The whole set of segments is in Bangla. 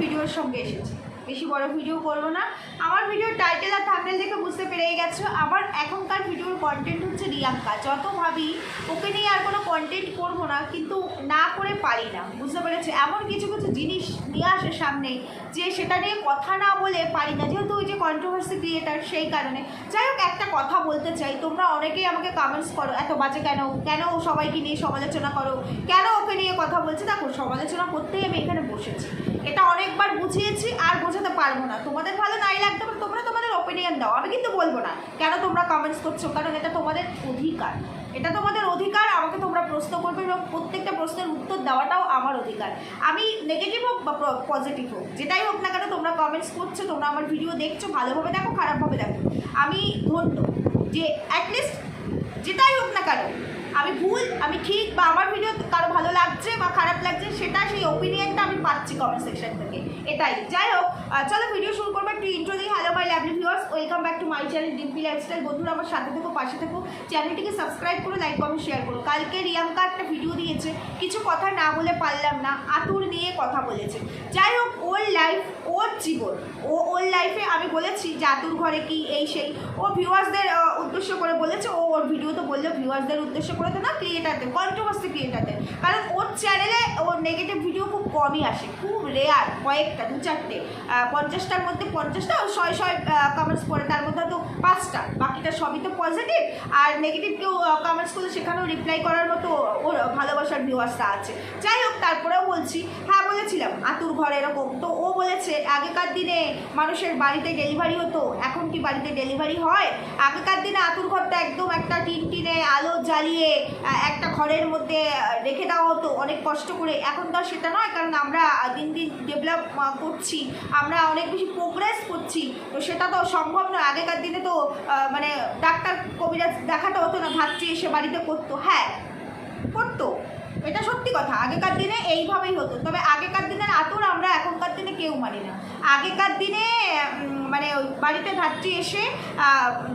ভিডিওর সঙ্গে এসেছি। বেশি বড় ভিডিও করব না। আমার ভিডিওর টাইটেল আর থাম্বনেল দেখে বুঝতে পেরেই গেছো। আমার এখনকার ভিডিওর কন্টেন্ট হচ্ছে রিয়াঙ্কা। যত ভাবি, ওকে নিয়ে আর কোনো কন্টেন্ট করব না, কিন্তু না করে পারি না। বুঝতে পেরেছ? এমন কিছু কিছু জিনিস নিয়ে আসে সামনে, যে সেটা নিয়ে কথা না বলে পারি না। যেহেতু ওই যে কন্ট্রোভার্সি ক্রিয়েটার সেই কারণে। যাই হোক, একটা কথা বলতে চাই। তোমরা অনেকেই আমাকে কমেন্টস করো, এত বাজে কেন? কেন সবাইকে নিয়ে সমালোচনা করো? কেন ওকে নিয়ে কথা বলছে? দেখো, সমালোচনা করতেই আমি এখানে বসেছি। এটা অনেকবার বুঝিয়েছি আর বোঝাতে পারব না। তোমাদের ভালো নাই লাগতে পারে, তোমরা তোমাদের ওপিনিয়ন দাও। আমি কিন্তু বলব না কেন তোমরা কমেন্টস করছ, কারণ এটা তোমাদের অধিকার। এটা তোমাদের অধিকার, আমাকে তোমরা প্রশ্ন করবে এবং প্রত্যেকটা প্রশ্নের উত্তর দেওয়াটাও আমার অধিকার। আমি নেগেটিভ হোক বা পজিটিভ হোক, যেটাই হোক না কেন তোমরা কমেন্টস করছ, তোমরা আমার ভিডিও দেখছ, ভালোভাবে দেখো, খারাপভাবে দেখো। আমি ধন্য যে অ্যাটলিস্ট যেটাই হোক না কেন আমি ভুল, আমি ঠিক, বা আমার ভিডিও কারও ভালো লাগছে বা খারাপ লাগছে, সেটা সেই ওপিনিয়নটা আমি পাচ্ছি কমেন্ট সেকশন থেকে। এটাই। যাই হোক চলো ভিডিও শুরু করব। একটু ইন্ট্রো দিই। Hello my lovely viewers welcome back to my channel Dimpi lifestyle বন্ধুরা, আমার সাথে থেকো, পাশে থেকো। চ্যানেলটিকে সাবস্ক্রাইব করো লাইক কমেন্ট শেয়ার করো। কালকে রিয়াঙ্কা একটা ভিডিও দিয়েছে। কিছু কথা না বলে পারলাম না, আতুর নিয়ে কথা বলেছে। যাই হোক, ওর লাইফ ওর জীবন, ও ওর লাইফে বলেছি যে আতুর ঘরে কি এই সেই, ও ভিউয়ার্সদের উদ্দেশ্য করে বলেছে, ও ওর ভিডিও তো বলল ভিউয়ার্সদের উদ্দেশ্য করে তো না ক্রিয়েটারদের কন্ট্রোভার্সি ক্রিয়েটারদের কারণ ওর চ্যানেলে ওর নেগেটিভ ভিডিও খুব কমই আসে, খুব রেয়ার কয়েকটা, দু চারটে পঞ্চাশটার মধ্যে পঞ্চাশটা, ও শয় শয় কমেন্টস পড়ে, তার মধ্যে তো পাঁচটা, বাকিটা সবই তো পজিটিভ আর নেগেটিভ কেউ কমেন্টস করলে সেখানেও রিপ্লাই করার মতো ওর ভালোবাসার ভিউয়ার্সটা আছে। যাই হোক, তারপরেও বলছি হ্যাঁ বলেছিলাম, আতুর ঘর এরকম তো ও বলেছে, আগেকার দিনে মানুষের বাড়িতে ডেলিভারি হতো। এখন কি বাড়িতে ডেলিভারি হয়? আগেকার দিনে আতুর ঘরটা একদম একটা টিন টিনে আলো জ্বালিয়ে একটা ঘরের মধ্যে রেখে দেওয়া হতো অনেক কষ্ট করে। এখন তো সেটা নয়, কারণ আমরা দিন দিন ডেভেলপ করছি। আমরা অনেক বেশি প্রোগ্রেস করছি। তো সেটা তো সম্ভব নয়। আগেকার দিনে তো মানে ডাক্তার কবিরাজ দেখাতে হতো না, ভাতৃ এসে বাড়িতে করতো। হ্যাঁ করতো। এটা সত্যি কথা। আগেকার দিনে এইভাবেই হতো। তবে আগেকার দিনের আতুর আমরা এখনকার দিনে কেউ মানি না। আগেকার দিনে মানে ওই বাড়িতে ধাত্রী এসে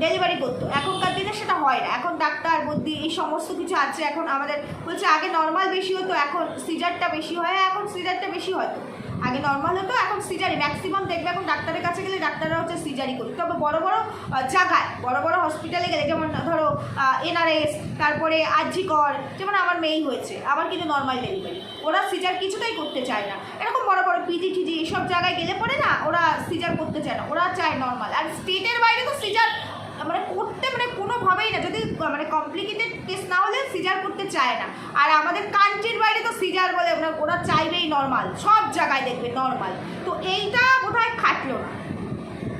ডেলিভারি করতো। এখনকার দিনে সেটা হয় না। এখন ডাক্তার, বুদ্ধি, এই সমস্ত কিছু আছে। এখন আমাদের বলছে আগে নর্মাল বেশি হতো, এখন সিজারটা বেশি হয়, এখন সিজারটা বেশি হয়তো আগে নর্মাল হতো, এখন সিজারি ম্যাক্সিমাম দেখবে এখন ডাক্তারের কাছে গেলে ডাক্তাররা হচ্ছে সিজারি করি তবে বড় বড় জায়গায়, বড় বড় হসপিটালে গেলে, যেমন ধরো এনআরএস তারপরে আরজিকর যেমন আমার মেয়েই হয়েছে, আমার কিন্তু নর্মাল ডেলিভারি ওরা সিজার কিছুটাই করতে চায় না। এরকম বড় বড় পিজি টিজি এইসব জায়গায় গেলে পরে না, ওরা সিজার করতে চায় না, ওরা চায় নর্মাল আর স্টেটের বাইরে তো সিজার মানে করতে মানে কোনোভাবেই না, যদি মানে কমপ্লিকেটেড কেস না হলে সিজার করতে চায় না। আর আমাদের কান্ট্রির বাইরে তো সিজার বলে, ওরা চাইবেই নর্মাল সব জায়গায় দেখবে নর্মাল তো এইটা বোধহয় খাটলো না।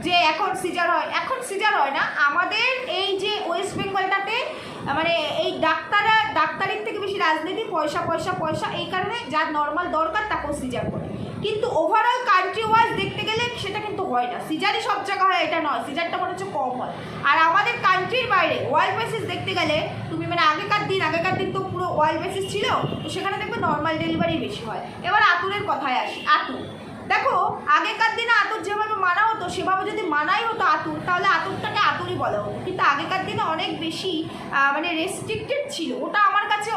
যে এখন সিজার হয়, এখন সিজার হয় না। আমাদের এই যে ওয়েস্ট বেঙ্গলটাতে মানে এই ডাক্তাররা, ডাক্তারের থেকে বেশি রাজনীতি, পয়সা পয়সা পয়সা, এই কারণে যার নর্মাল দরকার, তাকেও সিজার করে। কিন্তু ওভারঅল কান্ট্রি ওয়াইজ দেখতে হয় না। সিজারই সব জায়গা হয়, এটা নয়। সিজারটা মনে হচ্ছে কম হয়। আর আমাদের কান্ট্রির বাইরে ওয়ার্ল্ড বেসিস দেখতে গেলে, তুমি মানে আগেকার দিন আগেকার দিন তো পুরো ওয়ার্ল্ড বেসিস ছিল, তো সেখানে দেখবে নর্মাল ডেলিভারি বেশি হয়। এবার আতুরের কথায় আসি আতুর দেখো, আগেকার দিনে আতুর যেভাবে মানা হতো, সেভাবে যদি মানাই হতো আতুর, তাহলে আতুরটাকে আতুরই বলা হতো। কিন্তু আগেকার দিনে অনেক বেশি মানে রেস্ট্রিক্টেড ছিল। ওটা আমার কাছে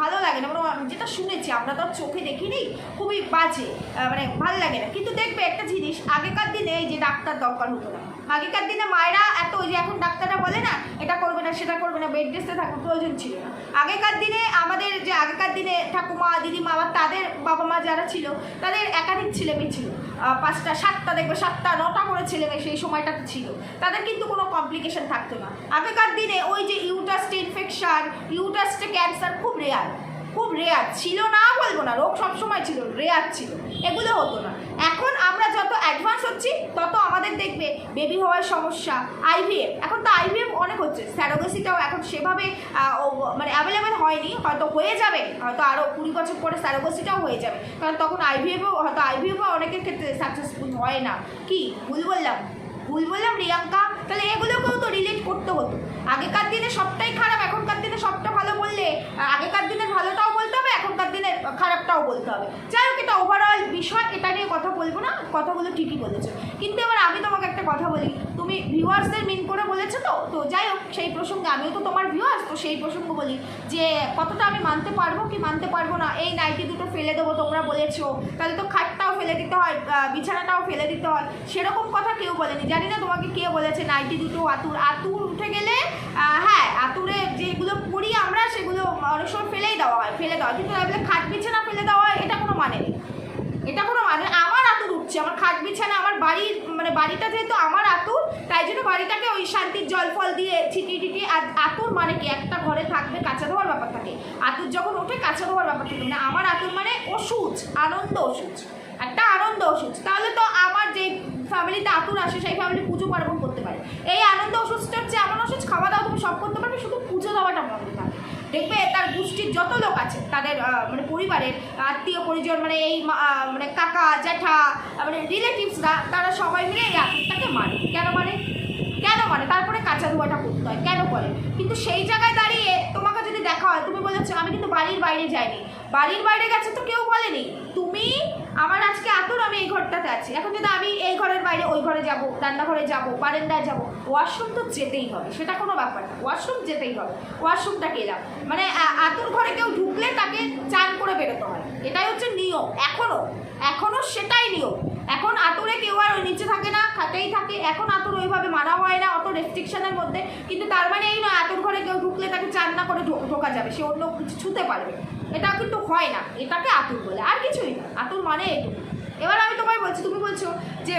ভালো লাগে না মানে যেটা শুনেছি, আমরা তো চোখে দেখিনি, খুবই বাজে মানে ভালো লাগে না। কিন্তু দেখবে একটা জিনিস, আগেকার দিনে এই যে ডাক্তার দরকার হতো না। আগেকার দিনে মায়েরা এত ওই যে এখন ডাক্তাররা বলে না, এটা করবে না, সেটা করবে না বেড রেস্টে থাকার প্রয়োজন ছিল। না আগেকার দিনে আমাদের যে আগেকার দিনে ঠাকুমা দিদিমা বা তাদের বাবা মা যারা ছিল, তাদের একাধিক ছেলে। মেয়ে ছিল পাঁচটা, সাতটা, দেখবে সাতটা, নটা করে ছেলে মেয়ে সেই সময়টাতে ছিল। তাদের কিন্তু কোনো কমপ্লিকেশন থাকতো না। আগেকার দিনে ওই যে ইউটাস্টে ইনফেকশন ইউটাস্টে ক্যান্সার খুব রেয়ার খুব রেয়ার ছিল না বলব না, রোগ সবসময় ছিল রেয়ার ছিল, এগুলো হতো না। এখন আমরা যত অ্যাডভান্স হচ্ছি, তত আমাদের দেখবে বেবি হওয়ার সমস্যা আইভিএফ এখন তো আইভিএফ অনেক হচ্ছে স্যারোগেসিটাও এখন সেভাবে মানে অ্যাভেলেবেল হয়নি, হয়তো হয়ে যাবে, হয়তো আরও কুড়ি বছর পরে স্যারোগেসিটাও হয়ে যাবে, কারণ তখন আইভিএফও হয়তো আইভিএফও অনেকের ক্ষেত্রে সাকসেসফুল হয় না। কি? ভুল বললাম? ভুল বললাম রিয়াঙ্কা তাহলে এগুলোকেও তো রিলেট করতে হতো। আগেকার দিনে সবটাই খারাপ, এখনকার দিনে সবটা ভালো বললে আহ, আগেকার দিনের ভালোটাও বলতে হবে এখনকার দিনের খারাপটাও বলতে হবে। যাই হোক, এটা ওভারঅল বিষয়, এটা নিয়ে কথা বলব না, কথাগুলো ঠিকই বলেছ। কিন্তু এবার আমি তোমাকে একটা কথা বলি, তুমি ভিউয়ার্সদের মিন করে বলেছ তো? তো যাই হোক, সেই প্রসঙ্গে আমিও তো তোমার ভিউয়ার্স তো সেই প্রসঙ্গ বলি যে, কতটা আমি মানতে পারব কি মানতে পারব না? এই নাইটি দুটো ফেলে দেবো, তোমরা বলেছ। তাহলে তো খাটটাও ফেলে দিতে হয় বিছানাটাও ফেলে দিতে হয়। সেরকম কথা কেউ বলেনি। জানি না তোমাকে কে বলেছে, নাইটি দুটো, আতুর আতুর উঠে গেলে হ্যাঁ আতুরে যেগুলো পরি আমরা, সেগুলো অনেক সময় ফেলেই দেওয়া হয়, ফেলে দেওয়া হয়। কিন্তু তাই বলে খাট বিছানা ফেলে দেওয়া হয়, এটা কোনো মানে? নেই এটা কোনো মানে? আমার আতুর উঠছে, আমার খাট বিছানা, আমার বাড়ির মানে বাড়িটা যেহেতু আমার আতুর, তাই জন্য বাড়িটাকে ওই শান্তির জল ফল দিয়ে ছিটিয়ে টিটিয়ে আতুর মানে কি? একটা ঘরে থাকবে, কাঁচা ধোয়ার ব্যাপার থাকে। আতুর যখন ওঠে, কাঁচা ধোয়ার ব্যাপার থাকে। মানে আমার আতুর মানে ওষুধ, আনন্দ ওষুধ। একটা আনন্দ ওষুধ। তাহলে তো আমার যে ফ্যামিলিতে আতুর আসে, সেই ফ্যামিলি পুজো পার্বণ করতে পারে। এই আনন্দ ওষুধটা হচ্ছে এমন ওষুধ খাওয়া দাওয়া তুমি সব করতে পারবে, শুধু পুজো দেওয়াটা বন্ধ থাকে দেখবে তার গোষ্ঠীর যত লোক আছে, তাদের মানে পরিবারের আত্মীয় পরিজন মানে এই মানে কাকা, জ্যাঠা মানে রিলেটিভসরা তারা সবাই মিলে এই আত্মীয়টাকে মানে। কেন মানে? কেন মানে? তারপরে কাঁচা ধোয়াটা করতে হয়। কেন করে? কিন্তু সেই জায়গায় দাঁড়িয়ে তোমাকে যদি দেখা হয়, তুমি বলেছ আমি কিন্তু বাড়ির বাইরে যাইনি। বাড়ির বাইরে গেছে তো কেউ বলেনি। তুমি আমার আজকে আতর আমি এই ঘরটাতে আছি। এখন যদি আমি এই ঘরের বাইরে ওই ঘরে যাব, রান্নাঘরে যাব, বারেন্দায় যাব, ওয়াশরুম তো যেতেই হবে, সেটা কোনো ব্যাপার না। ওয়াশরুম যেতেই হবে। ওয়াশরুমটা গেলাম। মানে আতর ঘরে কেউ ঢুকলে তাকে চান করে বেরোতে হয়। এটাই হচ্ছে নিয়ম। এখনও এখনও সেটাই নিয়ম। এখন আতুরে কেউ আর ওই নিচে থাকে না খাতেই থাকে। এখন আতুর ওইভাবে মারা হয় না, অত রেস্ট্রিকশনের মধ্যে। কিন্তু তার মানে এই নয় আতুর ঘরে কেউ ঢুকলে তাকে চান্না করে ঢোকা যাবে। সে অন্য কিছু ছুতে পারবে এটা কিন্তু হয় না। এটাকে আতুর বলে। আর কিছুই না। আতুর মানে এটুকু। এবার আমি তোমায় বলছি, তুমি বলছো যে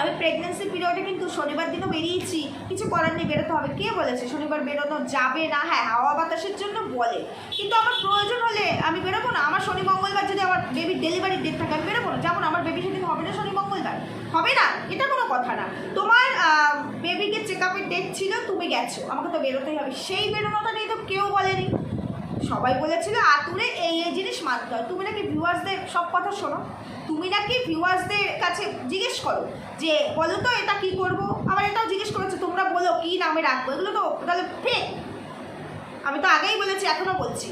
আমি প্রেগনেন্সি পিরিয়ডে কিন্তু শনিবার দিনও বেরিয়েছি, কিছু করার নেই, বেরোতে হবে। কে বলেছে শনিবার বেরোনো যাবে না? হ্যাঁ হাওয়া বাতাসের জন্য বলে। কিন্তু আমার প্রয়োজন হলে আমি বেরোবো না। আমার শনি মঙ্গলবার যদি আমার বেবির ডেলিভারি ডেট থাকে, আমি বেরোবো না। যেমন আমার বেবি সেদিন হবে না শনি মঙ্গলবার। হবে না? এটা কোনো কথা না। তোমার বেবিকে চেক আপের ডেট ছিল, তুমি গেছো। আমাকে তো বেরোতেই হবে। সেই বেরোনোটা নিয়ে তো কেউ বলেনি। সবাই বলেছিল আতুরে এই এই জিনিস মানতে হয়। তুমি নাকি ভিউয়ার্সদের সব কথা শোনো? তুমি নাকি ভিউয়ার্সদের কাছে জিজ্ঞেস করো যে, বলো তো, এটা কি করব? আবার এটাও জিজ্ঞেস করেছ তোমরা বলো, কি নামে রাখব? এগুলো তো তাহলে ফেক আমি তো আগেই বলেছি এখনও বলছি।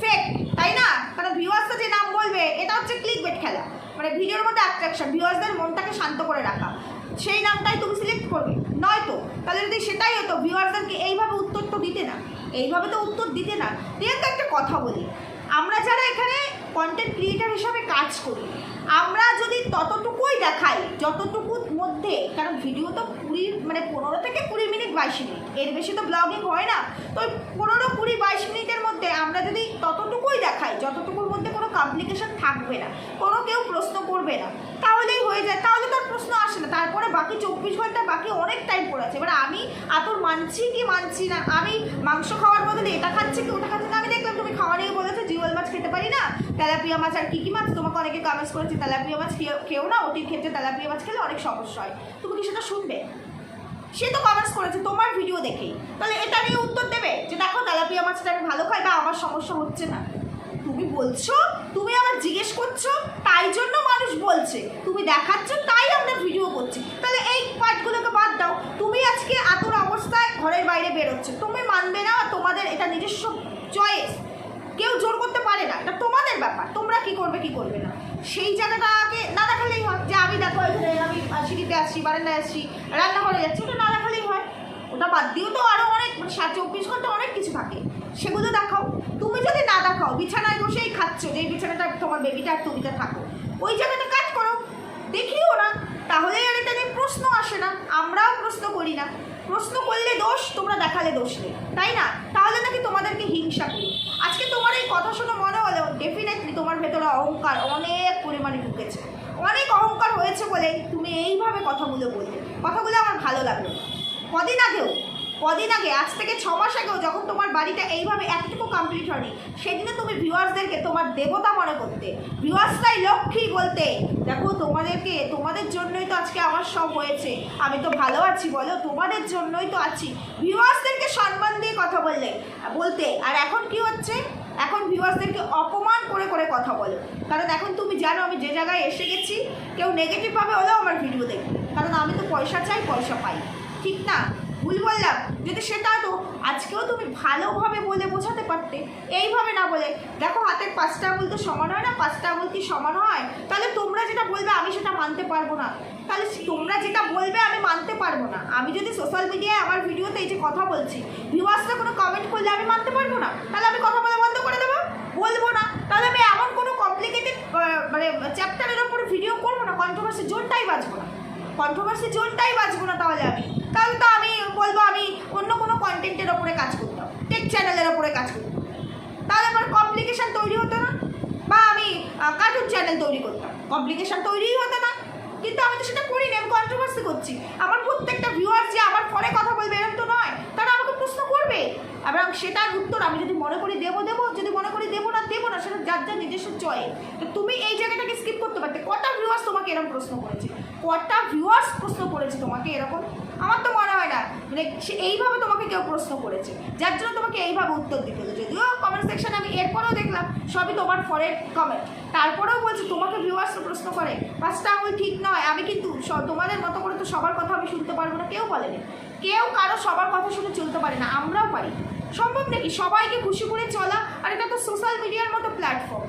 ফেক তাই না? কারণ ভিউয়ার্সটা যে নাম বলবে, এটা হচ্ছে ক্লিক বেট খেলা। মানে ভিডিওর মধ্যে অ্যাট্রাকশন ভিউয়ার্সদের মনটাকে শান্ত করে রাখা। সেই নামটাই তুমি সিলেক্ট করবে। নয়তো, তাহলে যদি সেটাই হতো ভিউয়ার্সদেরকে এইভাবে উত্তর তো দিতে না। এইভাবে তো উত্তর দিতে না তো একটা কথা বলি। আমরা যারা এখানে কন্টেন্ট ক্রিয়েটার হিসাবে কাজ করি, আমরা যদি ততটুকুই দেখাই, যতটুকুর মধ্যে, কারণ ভিডিও তো কুড়ি মানে পনেরো থেকে কুড়ি মিনিট, বাইশ মিনিট। এর বেশি তো ব্লগিং হয় না। তো ওই পনেরো, কুড়ি, বাইশ মিনিটের মধ্যে আমরা যদি ততটুকুই দেখাই, যতটুকুর মধ্যে কোনো কমপ্লিকেশন থাকবে না, কোনো কেউ প্রশ্ন করবে না, তাহলেই হয়ে যায়। তাহলে তোর প্রশ্ন আসে না। তারপরে বাকি চব্বিশ ঘণ্টা, বাকি অনেক টাইম পড়ে আছে। এবার আমি আতর মানছি কি মানছি না? আমি মাংস খাওয়ার বদলে এটা খাচ্ছি কি, ওটা খাচ্ছি না? আমি দেখলাম তুমি খাওয়া নিয়ে বলেছ, জিওল মাছ খেতে পারি না। তেলাপিয়া মাছ আর কী কী মাছ? তোমাকে অনেকে কমেন্টস করেছে, তেলাপিয়া মাছ খেয়ে- খেও না? ওটির ক্ষেত্রে তেলাপিয়া মাছ খেলে অনেক সমস্যা হয়। তুমি কি সেটা শুনবে? সে তো কমেন্টস করেছে, তোমার ভিডিও দেখেই। তাহলে এটা নিয়ে উত্তর দেবে যে দেখো তেলাপিয়া মাছটা আমি ভালো খাই বা আমার সমস্যা হচ্ছে না। তুমি বলছো, তুমি আবার জিজ্ঞেস করছ, তাই জন্য মানুষ বলছে। তুমি দেখাচ্ছ, তাই আমরা ভিডিও করছি। তাহলে এই পার্টগুলোকে বাদ দাও। তুমি আজকে আতুর অবস্থায় ঘরের বাইরে বেরোচ্ছে। তুমি মানবে না তোমাদের এটা নিজস্ব চয়েস কেউ জোর করতে পারে না। এটা তোমাদের ব্যাপার। তোমরা কি করবে কি করবে না? সেই জায়গাটাকে না দেখালেই হয় যে আমি দেখো এখানে আমি সিঁড়িতে আসছি, বারান্দায় আসছি, রান্নাঘরে যাচ্ছি, ওটা না দেখালেই হয়। ওটা বাদ দিয়েও তো আরও অনেক মানে সাত চব্বিশ ঘণ্টা অনেক কিছু থাকে। সেগুলো দেখাও। তুমি যদি না দেখাও, বিছানায় বসেই খাচ্ছ, যে বিছানাটা তোমার বেবিটা আর তুমিটা থাকো। ওই জায়গাটা কাজ করো। দেখিও না। তাহলেই আর এটা নিয়ে প্রশ্ন আসে না। আমরাও প্রশ্ন করি না। প্রশ্ন করলে দোষ, তোমরা দেখালে দোষ নেই। তাই না? তাহলে নাকি তোমাদেরকে হিংসা করি। আজকে তোমার এই কথা শুনে মনে হলো ডেফিনেটলি তোমার ভেতরে অহংকার অনেক পরিমাণে ঢুকেছে। অনেক অহংকার হয়েছে বলে তুমি এইভাবে কথাগুলো বললে। কথাগুলো আমার ভালো লাগল কদিন আগেও কদিন আগে, আজ থেকে ছ মাস আগেও যখন তোমার বাড়িটা এইভাবে এতটুকু কমপ্লিট হয়নি সেদিনে তুমি ভিউয়ার্সদেরকে তোমার দেবতা মনে করতে। ভিউয়ার্সরাই লক্ষ্মী বলতে, দেখো তোমাদেরকে, তোমাদের জন্যই তো আজকে আমার সব হয়েছে। আমি তো ভালো আছি, বলো, তোমাদের জন্যই তো আছি। ভিউয়ার্সদেরকে সম্মান দিয়ে কথা বললে, বলতে, আর এখন কি হচ্ছে? এখন ভিউয়ার্সদেরকে অপমান করে করে কথা বলো। কারণ এখন তুমি জানো, আমি যে জায়গায় এসে গেছি, কেউ নেগেটিভভাবে হলেও আমার ভিডিও দেখবে। কারণ আমি তো পয়সা চাই, পয়সা পাই। ঠিক না? ভুল বললাম? যদি সেটা তো আজকেও তুমি ভালোভাবে বলে বোঝাতে পারতে। এইভাবে না বলে, দেখো হাতের পাঁচটা আঙুল তো সমান হয় না, পাঁচটা আঙুল কি সমান হয়? তাহলে তোমরা যেটা বলবে আমি সেটা মানতে পারব না। তাহলে তোমরা যেটা বলবে আমি মানতে পারব না। আমি যদি সোশ্যাল মিডিয়ায় আমার ভিডিওতে এই যে কথা বলছি ভিউয়ার্সরা কোনো কমেন্ট করলে আমি মানতে পারব না? তাহলে আমি কথা বলা বন্ধ করে দেবো? বলব না। তাহলে আমি এমন কোনো কমপ্লিকেটেড মানে চ্যাপ্টারের ওপর ভিডিও করব না কন্ট্রোভার্সি জোনটাই বাঁচবো না। কন্ট্রোভার্সি জোনটাই বাঁচবো না তাহলে আমি। তাহলে তো আমি বলব, আমি অন্য কোনো কন্টেন্টের ওপরে কাজ করতাম। টেক চ্যানেলের ওপরে কাজ করতাম। তাহলে আমার কমপ্লিকেশান তৈরি হতো না? বা আমি কার্টুন চ্যানেল তৈরি করতাম। কমপ্লিকেশান তৈরিই হতো না। কিন্তু আমি তো সেটা করি না আমি কন্ট্রোভার্সি করছি। আমার প্রত্যেকটা ভিউয়ার যে আমার ফোনে কথা বলবে এরকম তো নয়। তারা আমাকে প্রশ্ন করবে। এবং সেটার উত্তর আমি যদি মনে করি দেবো দেবো, যদি মনে করি দেবো না দেবো না, সেটা যার যার নিজস্ব চয়ে তো তুমি এই জায়গাটাকে স্কিপ করতে পারতে। কটা ভিউয়ার্স তোমাকে এরকম প্রশ্ন করেছে? কটা ভিউয়ার্স প্রশ্ন করেছে তোমাকে এরকম? আমার তো মনে হয় না। মানে সে এইভাবে তোমাকে কেউ প্রশ্ন করেছে। যার জন্য তোমাকে এইভাবে উত্তর দিতে হলো। যদিও কমেন্ট সেকশনে আমি এরপরেও দেখলাম, সবই তোমার ফরের কমেন্ট তারপরেও বলছে, তোমাকে ভিউয়ার্স প্রশ্ন করে। পাঁচটা আঙুল ঠিক নয়। আমি কিন্তু তোমাদের মতো করে তো সবার কথা আমি শুনতে পারব না। কেউ বলেনি। কেউ কারও সবার কথা শুনে চলতে পারে না। আমরাও পারি। সম্ভব নাকি? সবাইকে খুশি করে চলা আর এটা তো সোশ্যাল মিডিয়ার মতো প্ল্যাটফর্ম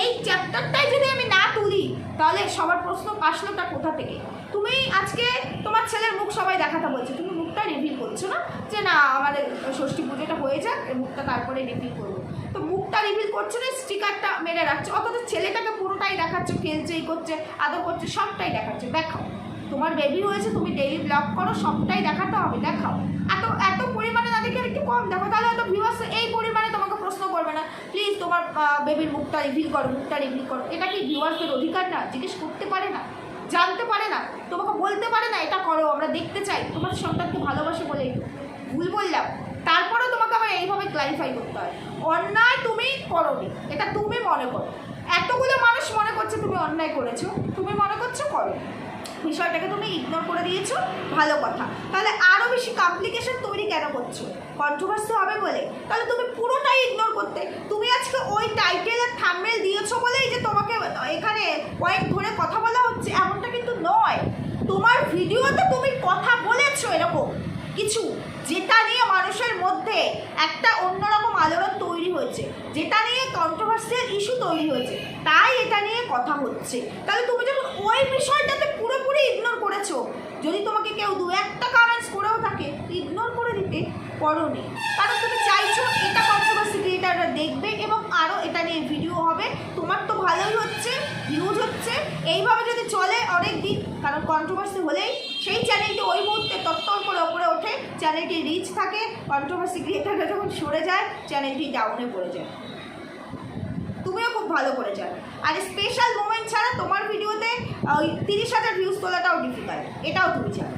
এই চ্যাপ্টারটাই যদি আমি না তুলি, তাহলে সবার প্রশ্ন আসলোটা কোথা থেকে? তুমি আজকে তোমার ছেলের মুখ সবাই দেখাতে বলছে। তুমি মুখটা রিভিল করছ না? যে না, আমাদের ষষ্ঠী পুজোটা হয়ে যাক মুখটা তারপরে রিভিল করব। তো মুখটা রিভিল করছ না স্টিকারটা মেরে রাখছো? অথচ ছেলেটাকে পুরোটাই দেখাচ্ছ, খেলছে এই করছে, আদর করছে, সবটাই দেখাচ্ছে। দেখাও। তোমার বেবি হয়েছে, তুমি ডেইলি ব্লগ করো, সবটাই দেখাতে হবে, দেখাও। এত এত পরিমাণে তাদেরকে একটু কম দেখো, তাহলে হয়তো ভিউয়ার্স এই পরিমাণে তোমাকে প্রশ্ন করবে না প্লিজ তোমার বেবির মুখটা রিভিল করো, মুখটা রিভিল করো। এটা কি ভিউয়ার্সের অধিকার না? জিজ্ঞেস করতে পারে না, জানতে পারে না, তোমাকে বলতে পারে না, এটা করো, আমরা দেখতে চাই। তোমার সন্তানকে ভালোবাসে বলেই তো। ভুল বললাম তারপরেও তোমাকে আবার এইভাবে ক্লারিফাই করতে হয়। অন্যায় তুমি করোনি, এটা তুমি মনে করো। এতগুলো মানুষ মনে করছে তুমি অন্যায় করেছ, তুমি মনে করছ করো। বিষয়টাকে তুমি ইগনোর করে দিয়েছ, ভালো কথা। তাহলে আরও বেশি কমপ্লিকেশন তৈরি কেন করছ? কন্ট্রোভার্সি হবে বলে? তাহলে তুমি পুরোটাই ইগনোর করতে। তুমি আজকে ওই টাইটেল আর থাম্বনেল দিয়েছ বলেই যে তোমাকে এখানে পয়েন্ট ধরে কথা বলা হচ্ছে, এমনটা কিন্তু নয়। তোমার ভিডিওতে তুমি কথা বলেছ এরকম। কিছু, যেটা নিয়ে মানুষের মধ্যে একটা অন্যরকম আলোড়ন তৈরি হয়েছে, যেটা নিয়ে কন্ট্রোভার্সিয়াল ইস্যু তৈরি হয়েছে, তাই এটা নিয়ে কথা হচ্ছে। তাহলে তুমি যখন ওই বিষয়টাতে পুরোপুরি ইগনোর করেছ, যদি তোমাকে কেউ দু একটা কমেন্টস করেও থাকে ইগনোর করে দিতে করনি কারণ তুমি চাইছো এটা কন্ট্রোভার্সি ক্রিয়েটাররা দেখবে এবং আরও এটা নিয়ে ভিডিও হবে। তোমার তো ভালোই হচ্ছে ভিউজ হচ্ছে। এইভাবে যদি চলে অনেক দিন কারণ কন্ট্রোভার্সি হলেই সেই চ্যানেলটি ওই মুহূর্তে তত্তর করে ওপরে ওঠে চ্যানেলটি রিচ থাকে কন্ট্রোভার্সি ক্রিয়েটাররা যখন সরে যায় চ্যানেলটি ডাউনে পড়ে যায়। তুমিও খুব ভালো করে যাবে আর স্পেশাল মোমেন্ট ছাড়া তোমার ভিডিওতে ওই তিরিশ হাজার ভিউজ তোলাটাও ডিফিকাল্ট এটাও তুমি জানো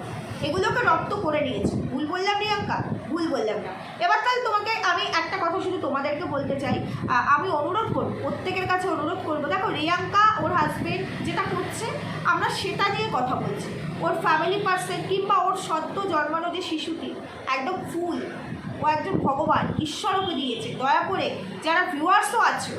এগুলোকে রপ্ত করে নিয়েছো। বললাম প্রিয়াঙ্কা, ভুল বললাম না। এবার তাহলে তোমাকে আমি একটা কথা শুধু তোমাদেরকে বলতে চাই। আমি অনুরোধ করব প্রত্যেকের কাছে অনুরোধ করব, দেখো রিয়াঙ্কা, ওর হাজবেন্ড যেটা করছে, আমরা সেটা নিয়ে কথা বলছি। ওর ফ্যামিলি পার্সন কিংবা ওর সদ্য জন্মানো যে শিশুটি, একদম ফুল ও একজন ভগবান, ঈশ্বর ওকে দিয়েছে। দয়া করে যারা ভিউয়ার্সও আছে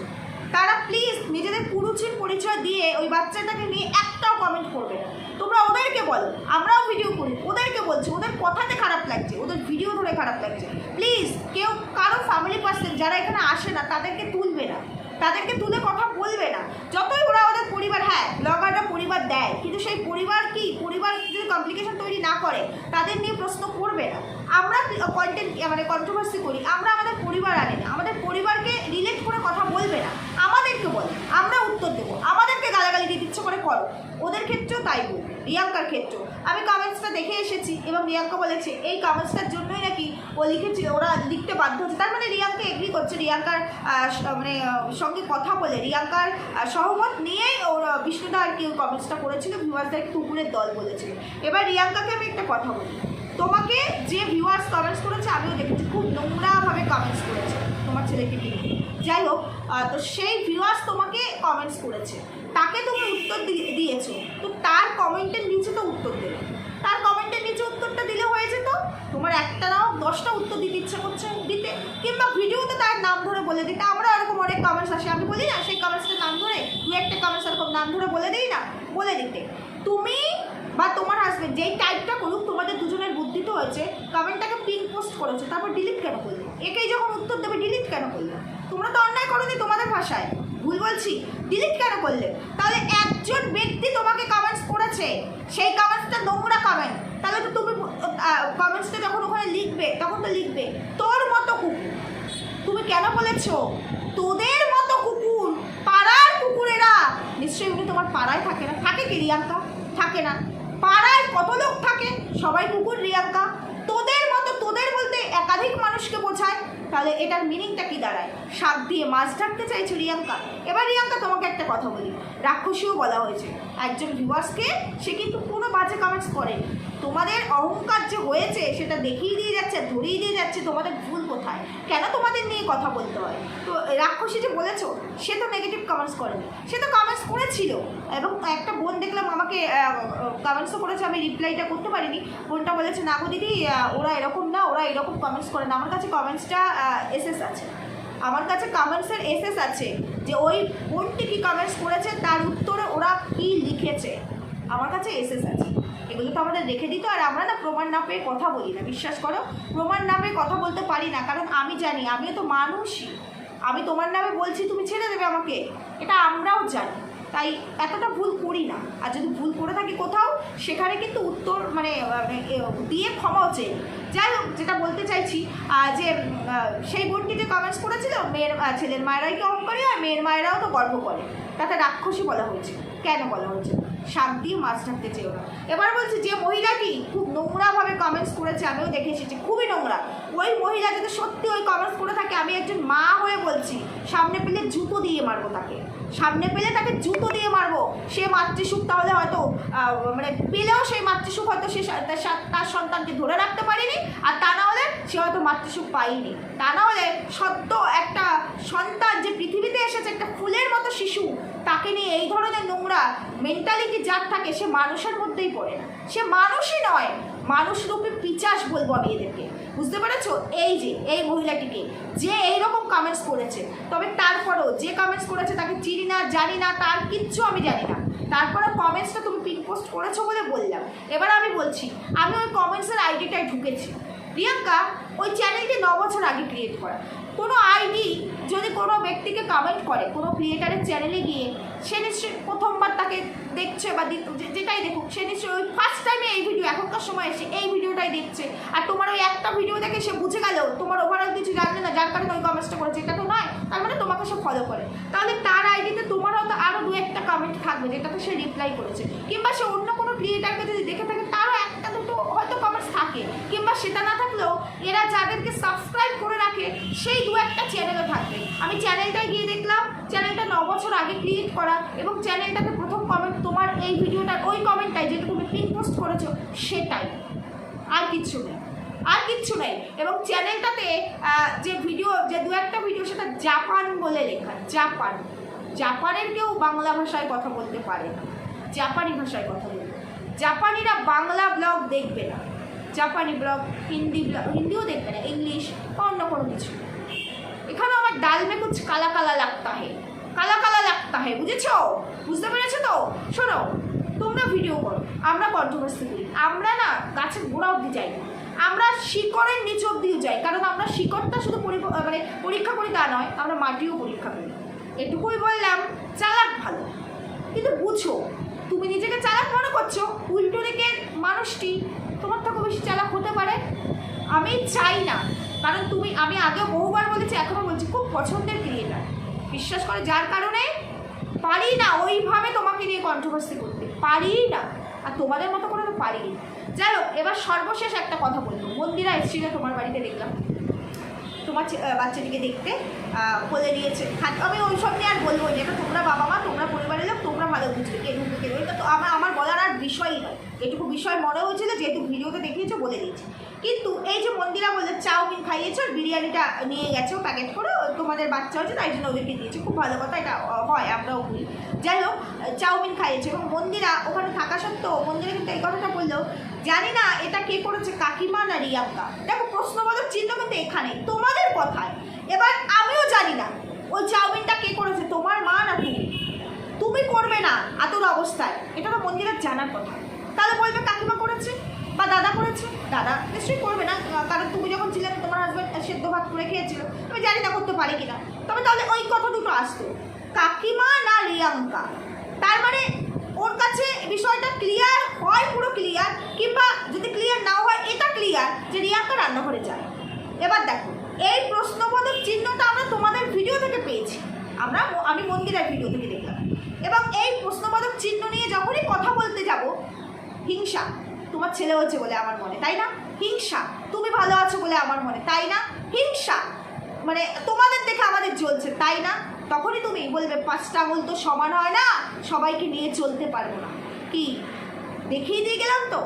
তারা প্লিজ নিজেদের পুরুষের পরিচয় দিয়ে ওই বাচ্চাটাকে নিয়ে একটাও কমেন্ট করবে না। তোমরা ওদেরকে বলো, আমরাও ভিডিও করি, ওদেরকে বলছি, ওদের কথাতে খারাপ লাগছে, ওদের ভিডিও ধরে খারাপ লাগছে। প্লিজ কেউ, কারও ফ্যামিলি পার্সন যারা এখানে আসে না, তাদেরকে তুলবে না। তাদেরকে তুলে কথা বলবে না। যতই ওরা ওদের পরিবার হ্যাঁ ব্লগাররা পরিবার দেয়, কিন্তু সেই পরিবার কি? পরিবার যদি কমপ্লিকেশন তৈরি না করে, তাদের নিয়ে প্রশ্ন করবে না। আমরা কন্টেন্ট মানে কন্ট্রোভার্সি করি, আমরা আমাদের পরিবার আনি না। আমাদের পরিবারকে রিলেট করে কথা বলবে না। আমাদেরকে বলে, আমরা উত্তর দেবো। আমাদেরকে গালাগালি দিতে ইচ্ছে করে করো। ওদের ক্ষেত্রেও তাই বলবে। রিয়াঙ্কার ক্ষেত্রেও আমি কমেন্টসটা দেখে এসেছি এবং রিয়াঙ্কা বলেছে, এই কমেন্টসটার জন্যই নাকি ও লিখেছে ওরা লিখতে বাধ্য হচ্ছে। তার মানে রিয়াঙ্কা এগ্রি করছে, রিয়াঙ্কার মানে সঙ্গে কথা বলে। রিয়াঙ্কার সহমত নিয়েই ওর বিষ্ণুদা আর কি ওই কমেন্টসটা করেছিল ভিউয়ার্সদের কুকুরের দল বলেছিল। এবার রিয়াঙ্কাকে আমি একটা কথা বলি। তোমাকে যে ভিউয়ার্স কমেন্টস করেছে, আমিও দেখেছি। খুব নোংরাভাবে কমেন্টস করেছে তোমার ছেলেকে নিয়ে। যাই হোক তো সেই ভিউয়ার্স তোমাকে কমেন্টস করেছে। তাকে তুমি উত্তর দিয়েছ। তার কমেন্টের নিচে তো উত্তর দেবে। তার কমেন্টের নিচে উত্তরটা দিলে হয়ে যেত তোমার একটা নাও, দশটা উত্তর দিতে ইচ্ছে করছে দিতে। কিংবা ভিডিওতে তার নাম ধরে বলে দিতে। আমরা এরকম অনেক কমেন্টস আসে। আমি বলি না, সেই কমেন্টসটার নাম ধরে, দু একটা কমেন্টস এরকম নাম ধরে বলে দিই না, বলে দিতে। তুমি বা তোমার হাজবেন্ড যেই টাইপটা করুক, তোমাদের দুজনের বুদ্ধি তো হয়েছে কমেন্টটাকে পিন পোস্ট করেছে, তারপর ডিলিট কেন করলে? একেই যখন উত্তর দেবে ডিলিট কেন করলে? তোমরা তো অন্যায় করোনি তোমাদের ভাষায়। ভুল বলছি? ডিলিট কেন করলে? তাহলে একজন ব্যক্তি তোমাকে কমেন্টস করেছে। সেই কমেন্টসটা নোংরা কমেন্ট তাহলে তো তুমি কমেন্টসটা যখন ওখানে লিখবে, তখন তো লিখবে, তোর মতো কুকুর। তুমি কেন বলেছ? তোদের মতো কুকুর, পাড়ার কুকুর কুকুরেরা। নিশ্চয়ই উনি তোমার পাড়ায় থাকে না। থাকে কি, রিয়াঙ্কা? থাকে না। পাড়ায় কত লোক থাকে? সবাই কুকুর, রিয়াঙ্কা। তোদের তোদের বলতে একাধিক মানুষকে বোঝায়, তাহলে এটার মিনিংটা কি দাঁড়ায়? শাক দিয়ে মাছ ঢাকতে চাইছে রিয়াঙ্কা? এবার রিয়াঙ্কা, তোমাকে একটা কথা বলি। রাক্ষসীও বলা হয়েছে। একজন ভিউয়ার্সকে সে কিন্তু কোনো বাজে কমেন্টস করেনি। তোমাদের অহংকার যে হয়েছে, সেটা দেখিয়ে দিয়ে যাচ্ছে, ধরিয়ে দিয়ে যাচ্ছে, তোমাদের ভুল কোথায়? কেন তোমাদের নিয়ে কথা বলতে হয়? তো রাক্ষসী যে বলেছ, সে তো নেগেটিভ কমেন্টস করেনি। সে তো কমেন্টস করেছিল। এবং একটা বোন দেখলাম আমাকে কমেন্টসও করেছে, আমি রিপ্লাইটা করতে পারিনি। বোনটা বলেছে, না গো দিদি ওরা এরকম না, ওরা এরকম কমেন্টস করে না। আমার কাছে কমেন্টসটা এসএস আছে। আমার কাছে কমেন্টসের এসএস আছে যে, ওই বোনটি কি কমেন্টস করেছে, তার উত্তরে ওরা কি লিখেছে? আমার কাছে এসএস আছে। এগুলো তো আমাদের রেখে দিত আর আমরা না প্রমাণ না পেয়ে কথা বলি না। বিশ্বাস করো প্রমাণ না পেয়ে কথা বলতে পারি না কারণ আমি জানি আমিও তো মানুষই। আমি তোমার নামে বলছি তুমি ছেড়ে দেবে আমাকে। এটা আমরাও জানি তাই এতটা ভুল করি না। আর যদি ভুল করে থাকি কোথাও সেখানে কিন্তু উত্তর মানে মানে, দিয়ে ক্ষমাও চেয়ে যাই হোক যেটা বলতে চাইছি যে সেই বোনটি যে কমেন্টস করেছিল মেয়ের ছেলের মায়েরাই কি অহংকারী আর মেয়ের মায়েরাও তো গর্ব করে। তাতে রাক্ষসী বলা হয়েছে। কেন বলা হয়েছে? শাক দিয়ে মাছ ঢাকতে চেয়েও না এবার বলছি, যে মহিলাটি খুব নোংরাভাবে কমেন্টস করেছে, আমিও দেখে এসেছি, খুবই নোংরা। ওই মহিলা যদি সত্যি ওই কমেন্টস করে থাকে, আমি একজন মা হয়ে বলছি, সামনে পেলে জুতো দিয়ে মারবো তাকে। সামনে পেলে তাকে জুতো দিয়ে মারবো। সে মাতৃসুখ তাহলে হয়তো মানে পেলেও সেই মাতৃসুখ হয়তো সে তার সন্তানকে ধরে রাখতে পারেনি, আর তা না হলে সে হয়তো মাতৃসুখ পায়নি। তা না হলে সদ্য একটা সন্তান যে পৃথিবীতে এসেছে, একটা ফুলের মতো শিশু, তাকে নিয়ে এই ধরনের নোংরা মেন্টালিটি যার থাকে সে মানুষের মধ্যেই পড়ে না। সে মানুষই নয় মানুষরূপী পিচাস বলব আমি এদেরকে। বুঝতে পেরেছ? এই যে, এই মহিলাটিকে। যে এইরকম কমেন্টস করেছে, তবে তারপরেও যে কমেন্টস করেছে তাকে চিনি না, জানি না, তার কিচ্ছু আমি জানি না। তারপরে কমেন্টসটা তুমি পিন পোস্ট করেছ বলে বললাম। এবার আমি বলছি, আমি ওই কমেন্টসের আইডিটায় ঢুকেছি। প্রিয়াঙ্কা ওই চ্যানেলটি ন বছর আগে ক্রিয়েট করা। কোনো আইডি যদি কোনো ব্যক্তিকে কমেন্ট করে, কোনো ক্রিয়েটারের চ্যানেলে গিয়ে, সে নিশ্চয়ই প্রথমবার তাকে দেখছে বা যেটাই দেখুক, সে নিশ্চয়ই ওই ফার্স্ট টাইমে এই ভিডিও এখনকার সময় এসে এই ভিডিওটাই দেখছে। আর তোমার ওই একটা ভিডিও দেখে সে বুঝে গেলেও তোমার ওভারঅল কিছু জানবে না, যার কারণে ওই কমেন্টসটা করেছে। এটা সে ফলো করে। তাহলে তার আইডিতে তোমার হয়তো আরও দু একটা কমেন্ট থাকবে, যেটাতে সে রিপ্লাই করেছে। কিংবা সে অন্য কোনো ক্রিয়েটারকে যদি দেখে থাকে, তারও একটা দুটো হয়তো কমেন্টস থাকে। কিংবা সেটা না থাকলেও এরা যাদেরকে সাবস্ক্রাইব করে রাখে, সেই দু একটা চ্যানেলও থাকবে। আমি চ্যানেলটায় গিয়ে দেখলাম চ্যানেলটা ন বছর আগে ক্রিয়েট করা এবং চ্যানেলটাতে প্রথম কমেন্ট তোমার এই ভিডিওটার ওই কমেন্টটাই যেটা তুমি পিন পোস্ট করেছ, সেটাই। আর কিছু নেই। আর কিচ্ছু নেই। এবং চ্যানেলটাতে যে ভিডিও, যে দু একটা ভিডিও সেটা জাপান বলে লেখা, জাপান। জাপানের কেউ বাংলা ভাষায় কথা বলতে পারে না। জাপানি ভাষায় কথা বলবে জাপানিরা বাংলা ব্লগ দেখবে না। জাপানি ব্লগ, হিন্দি ব্লগ, হিন্দিও দেখবে না, ইংলিশ বা অন্য কোনো কিছু। এখানে আমার ডাল মে কুছ কালা কালা লাগতা হে। কালা কালা লাগতা হে, বুঝেছ? বুঝতে পেরেছ তো? শোনো, তোমরা ভিডিও করো, আমরা কন্ট্রোভার্সি করি। আমরা না গাছের গোড়া অব্দি যাই না। আমরা শিকড়ের নিচ অব্দিও যাই, কারণ আমরা শিকড়টা শুধু মানে পরীক্ষা করি তা নয়, আমরা মাটিও পরীক্ষা করি। এটুকুই বললাম, চালাক ভালো। কিন্তু বুঝো, তুমি নিজেকে চালাক মনে করছ, উল্টো দিকে মানুষটি তোমার থেকে বেশি চালাক হতে পারে? আমি চাই না, কারণ তুমি, আমি আগেও বহুবার বলেছি এখনও বলছি, খুব পছন্দের ক্রিয়েটার। বিশ্বাস করে, যার কারণে পারি না ওইভাবে তোমাকে নিয়ে কন্ট্রোভার্সি করতে, পারি না। আর তোমাদের মতো করে তো পারি না। যাই হোক, এবার সর্বশেষ একটা কথা বলব মন্দিরা এসেছিল তোমার বাড়িতে দেখলাম। তোমার বাচ্চাটিকে দেখতে বলে দিয়েছে। খান আমি ওই সব নিয়ে আর বলব এটা তোমরা বাবা মা, তোমরা পরিবারের লোক, তোমরা ভালো বুঝবে কে ঢুকবে, কে। এটা তো আমার আমার বলার আর বিষয়ই নয়। এটুকু বিষয় মনে হয়েছিল যেহেতু ভিডিওতে দেখিয়েছো, বলে দিয়েছি। কিন্তু এই যে মন্দিরা বলে চাউমিন খাইয়েছো আর বিরিয়ানিটা নিয়ে গেছো প্যাকেট করে তোমাদের বাচ্চা হচ্ছে তাই জন্য ওদেরকে দিয়েছে। খুব ভালো কথা, এটা হয়, আমরাও বলি যাই হোক, চাউমিন খাইয়েছে এবং মন্দিরা ওখানে থাকা সত্ত্বেও মন্দিরা কিন্তু এই কথাটা বলল জানি না এটা কে করেছে কাকিমা না রিয়াঙ্কা। দেখো প্রশ্নবোধক চিহ্ন কিন্তু এখানে তোমাদের কথায়। এবার আমিও জানি না ওই চাউমিনটা কে করেছে, তোমার মা না তুমি? তুমি করবে না আতর অবস্থায়, এটা তো মন্দিরের জানার কথা। তাহলে বলবে কাকিমা করেছে, বা দাদা করেছে? দাদা নিশ্চয়ই করবে না কারণ তুমি যখন ছিলে তোমার হাজব্যান্ড সেদ্ধ ভাত করে খেয়েছিল, আমি জানি না করতে পারি কিনা। তবে তাহলে ওই কথা দুটো আসতো, কাকিমা না রিয়াঙ্কা? তার মানে ওর কাছে বিষয়টা ক্লিয়ার হয় পুরো ক্লিয়ার কিংবা যদি ক্লিয়ার না হয়, এটা ক্লিয়ার যে রিয়াঙ্কা রান্নাঘরে যায়। এবার দেখো, এই প্রশ্নবোধক চিহ্নটা আমরা তোমাদের ভিডিও থেকে পেয়েছি। আমরা আমি মন্দিরের ভিডিও থেকে দেখলাম। এবং এই প্রশ্নবোধক চিহ্ন নিয়ে যখনই কথা বলতে যাব, হিংসা, তোমার ছেলে হচ্ছে বলে আমার মনে, তাই না? হিংসা, তুমি ভালো আছো বলে আমার মনে, তাই না? হিংসা মানে তোমাদের দেখে আমাদের জ্বলছে, তাই না? তখনই তুমি বলবে, পাঁচটা আঙুল তো সমান হয় না, সবাইকে নিয়ে চলতে পারব না। কি? দেখিয়ে দিয়ে গেলাম তো?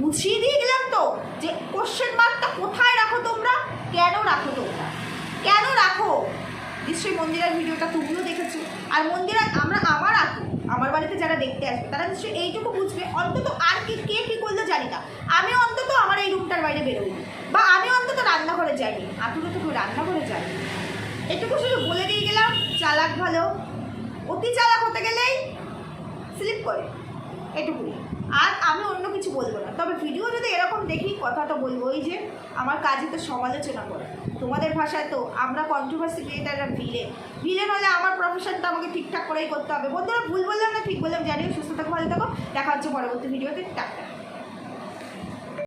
বুঝিয়ে দিয়ে গেলাম তো। যে কোশ্চেন মার্কটা কোথায় রাখো তোমরা? কেন রাখো তোমরা? কেন রাখো? নিশ্চয়ই মন্দিরের ভিডিওটা তুমিও দেখেছ। আর মন্দিরা আমরা আমার আপু আমার বাড়িতে যারা দেখতে আসবে, তারা নিশ্চয়ই এইটুকু বুঝবে। অন্তত আর কি, কে কী করল জানি না। আমি অন্তত আমার এই রুমটার বাইরে বেরোই বা আমি অন্তত রান্নাঘরে যাইনি। আতুলে তো কেউ রান্নাঘরে যায়নি। এটুকু শুধু বলে দিয়ে গেলাম, চালাক ভালো। অতি চালাক হতে গেলেই স্লিপ করে। এটুকুই। আর আমি অন্য কিছু বলব না। তবে ভিডিও যদি এরকম দেখি, কথাটা বলব ওই যে, আমার কাজে তো সমালোচনা করে। তোমাদের ভাষায় তো আমরা কন্ট্রোভার্সি ক্রিয়েটাররা ভিলেন ভিলেন হলে আমার প্রফেশনটা আমাকে ঠিকঠাক করেই করতে হবে। বন্ধুরা, ভুল বললাম না, ঠিক বললাম। জানিও, সুস্থ থাকো, ভালো থাকো। দেখা হচ্ছে পরবর্তী ভিডিওতে টাটা।